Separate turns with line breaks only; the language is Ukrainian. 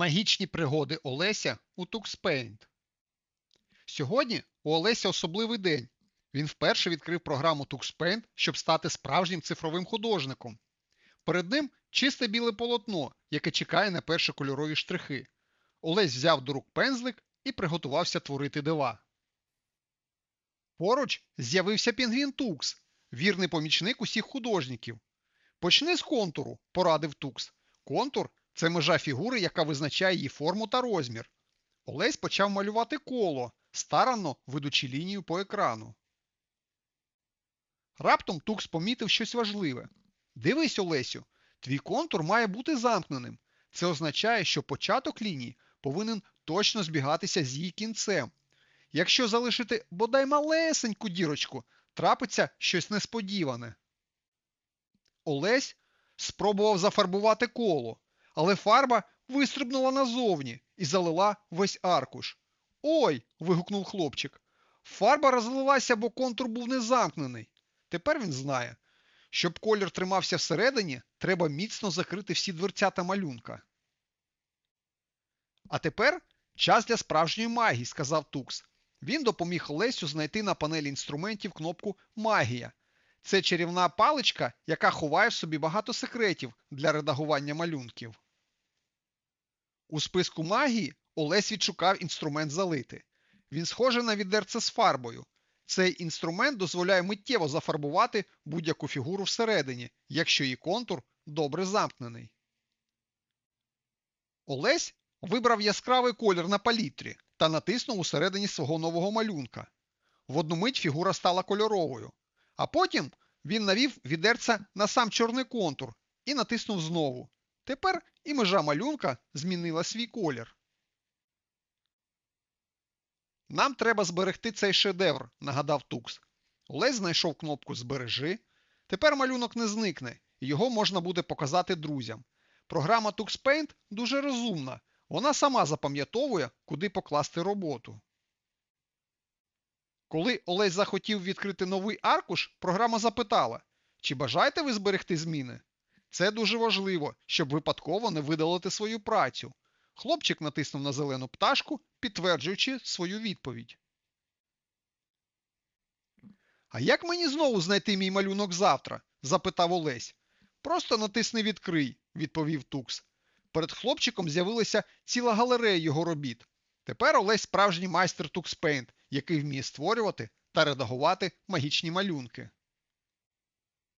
Магічні пригоди Олеся у TuxPaint. Сьогодні у Олеся особливий день. Він вперше відкрив програму TuxPaint, щоб стати справжнім цифровим художником. Перед ним чисте біле полотно, яке чекає на перші кольорові штрихи. Олесь взяв до рук пензлик і приготувався творити дива. Поруч з'явився пінгвін Тукс, вірний помічник усіх художників. Почни з контуру, порадив Тукс. Контур це межа фігури, яка визначає її форму та розмір. Олесь почав малювати коло, старанно ведучи лінію по екрану. Раптом Тукс помітив щось важливе. Дивись, Олесю, твій контур має бути замкненим. Це означає, що початок лінії повинен точно збігатися з її кінцем. Якщо залишити бодай малесеньку дірочку, трапиться щось несподіване. Олесь спробував зафарбувати коло, але фарба вистрибнула назовні і залила весь аркуш. Ой. вигукнув хлопчик. Фарба розлилася, бо контур був не замкнений. Тепер він знає. Щоб колір тримався всередині, треба міцно закрити всі дверцята малюнка. А тепер час для справжньої магії, сказав Тукс. Він допоміг Олесю знайти на панелі інструментів кнопку Магія. Це чарівна паличка, яка ховає в собі багато секретів для редагування малюнків. У списку магії Олесь відшукав інструмент залити. Він схожий на відерце з фарбою. Цей інструмент дозволяє миттєво зафарбувати будь-яку фігуру всередині, якщо її контур добре замкнений. Олесь вибрав яскравий колір на палітрі та натиснув усередині свого нового малюнка. В одну мить фігура стала кольоровою, а потім він навів відерця на сам чорний контур і натиснув знову. Тепер і межа малюнка змінила свій колір. Нам треба зберегти цей шедевр, нагадав Тукс. Олесь знайшов кнопку Збережи. Тепер малюнок не зникне, його можна буде показати друзям. Програма TuxPaint дуже розумна. Вона сама запам'ятовує, куди покласти роботу. Коли Олесь захотів відкрити новий аркуш, програма запитала, чи бажаєте ви зберегти зміни? Це дуже важливо, щоб випадково не видалити свою працю. Хлопчик натиснув на зелену пташку, підтверджуючи свою відповідь. А як мені знову знайти мій малюнок завтра? запитав Олесь. Просто натисни відкрий, відповів Тукс. Перед хлопчиком з'явилася ціла галерея його робіт. Тепер Олесь справжній майстер Тукспейнт, який вміє створювати та редагувати магічні малюнки.